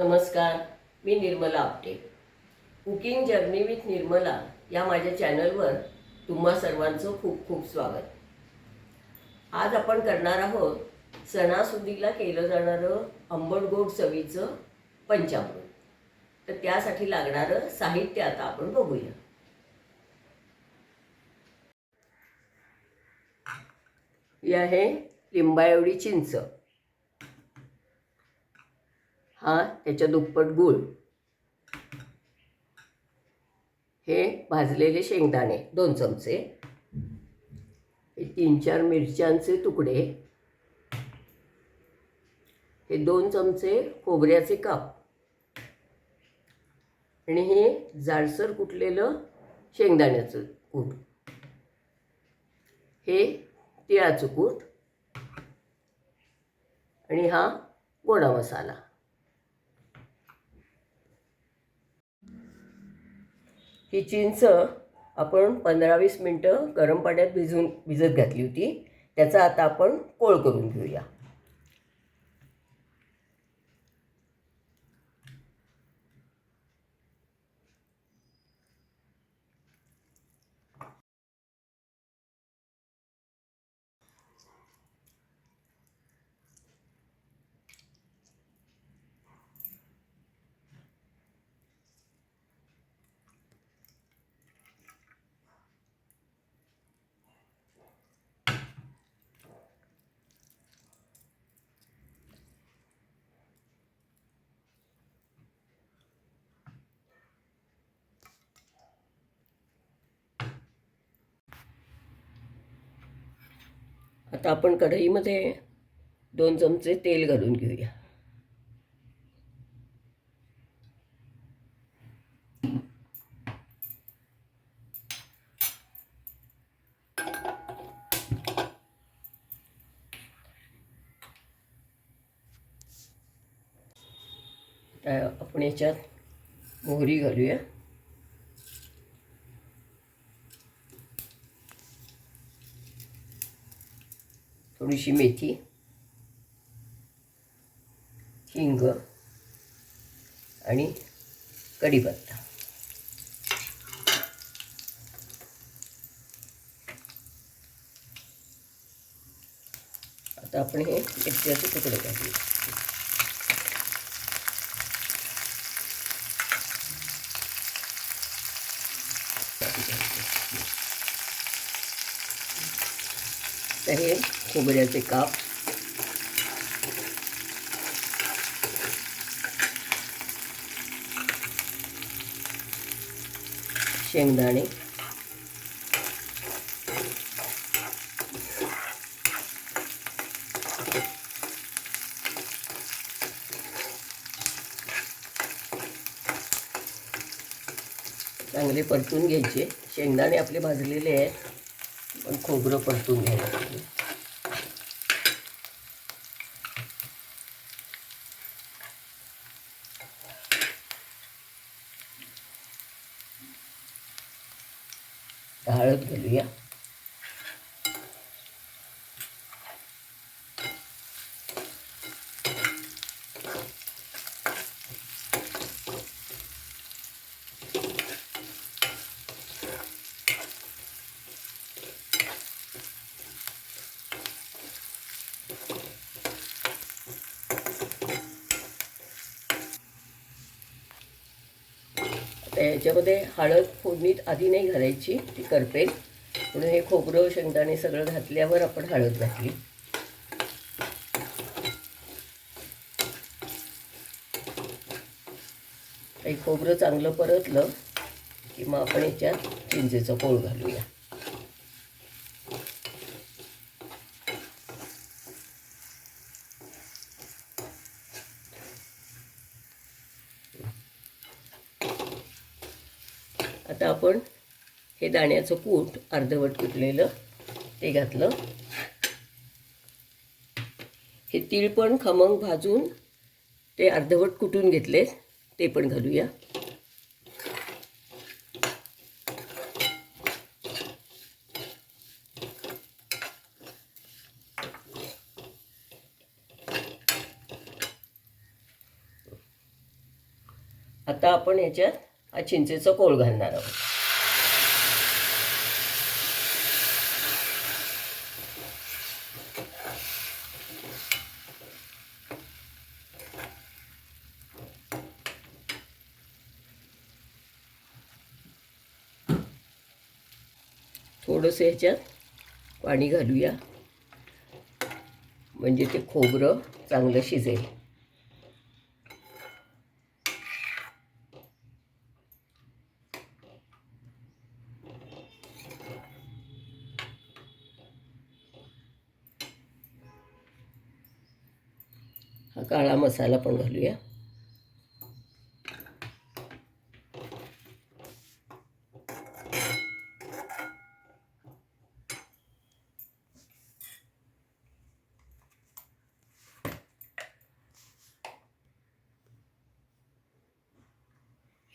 नमस्कार मी Nirmala Apte. Cooking journey with Nirmala या माझ्या चॅनलवर तुम्हा सर्वांचं खूप खूप स्वागत. आज आपण करणार आहोत सणासुदीला केलं जाणारं आंबट गोड चवीचं पंचामृत. तर त्यासाठी लागणारं साहित्य आता आपण बघूया. ही आहे लिंबाएवढी चिंच. हा त्याच्या दुप्पट गूळ. हे भाजलेले शेंगदाणे दोन चमचे. हे तीन चार मिरच्यांचे तुकडे. हे दोन चमचे खोबऱ्याचे काप. आणि हे जाडसर कुटलेलं शेंगदाण्याचं कूट. हे तिळाचं कूट. आणि हा गोडा मसाला. ही चिंच आपण पंधरा वीस मिनटं गरम पाण्यात भिजून भिजत घातली होती. त्याचा आता आपण कोळ करून घेऊया. आता आपण कढईमध्ये दोन चमचे तेल घालून घेऊया. आपण याच्यात मोहरी घालूया. थोडीशी मेथी हिंग आणि कढीपत्ता. आता आपण हे मिरच्याचे तुकडे टाकू तर हे खोबऱ्याचे काप. शेंगदाणे. चांगले परतून घ्यायचे. शेंगदाणे आपले भाजलेले आहेत पण खोबरं परतून घ्यायचं. पाहिजे हळद घालूया आता याच्यामध्ये हळद फोडणीत आधी नाही घालायची ती करपेल. म्हणून हे खोबरं शेंगदाणे सगळं घातल्यावर आपण हळद घातली. काही खोबरं चांगलं परतलं की मग आपण याच्यात चिंचेचं पोळ घालूया. आपण हे दाण्याचं कूट अर्धवट कुटलेलं ते घातलं. हे तीळ पण खमंग भाजून ते अर्धवट कुटून घेतले ते पण घालूया. आता आपण याच्यात हा चिंचेचा कोळ घालणार आहोत. थोडंसं ह्याच्यात पाणी घालूया. म्हणजे ते खोबरं चांगलं शिजेल. हा काळा मसाला पण घालूया.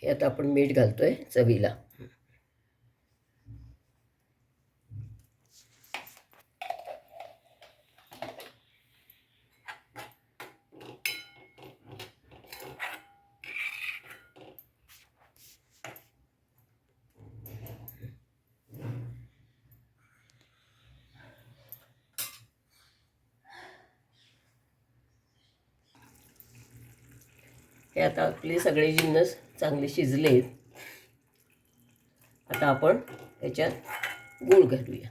यात आपण मीठ घालतोय चवीला. हे आता आपले सगळे जिन्नस चांगले शिजले आहेत आता आपण त्याच्यात गूळ घालूया.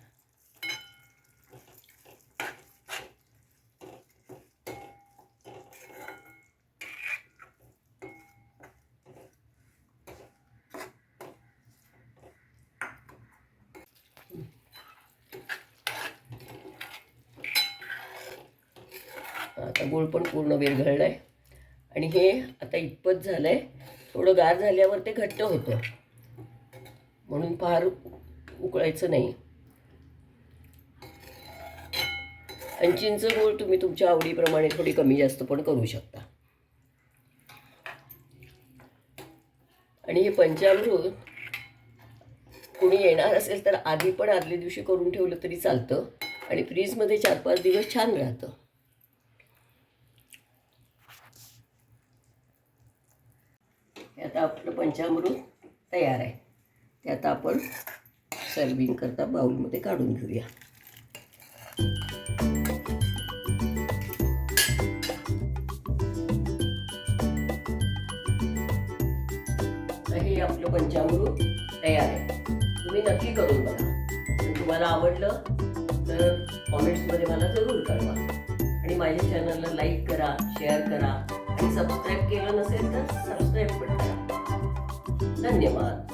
आता गूळ पण पूर्ण विरघळलं आहे आणि हे आता इतपत झालं आहे थोडं गार झाल्यावर ते घट्ट होतं. म्हणून फार उकळायचं नाही. आणि चिंच गूळ तुम्ही तुमच्या आवडीप्रमाणे थोडी कमी जास्त पण करू शकता. आणि हे पंचामृत कुणी येणार असेल तर आधी पण आदल्या दिवशी करून ठेवलं तरी चालतं. आणि फ्रीजमध्ये चार पाच दिवस छान राहतं हे आता आपलं पंचामृत तयार आहे. ते आता आपण सर्विंग करता बाउलमध्ये काढून घेऊया. तर हे आपलं पंचामृत तयार आहे. तुम्ही नक्की करून बघा. तुम्हाला आवडलं तर कॉमेंट्समध्ये मला जरूर कळवा. आणि माझ्या चॅनलला लाईक करा शेअर करा. आणि सबस्क्राईब केलं नसेल तर सबस्क्राईब पण करा धन्यवाद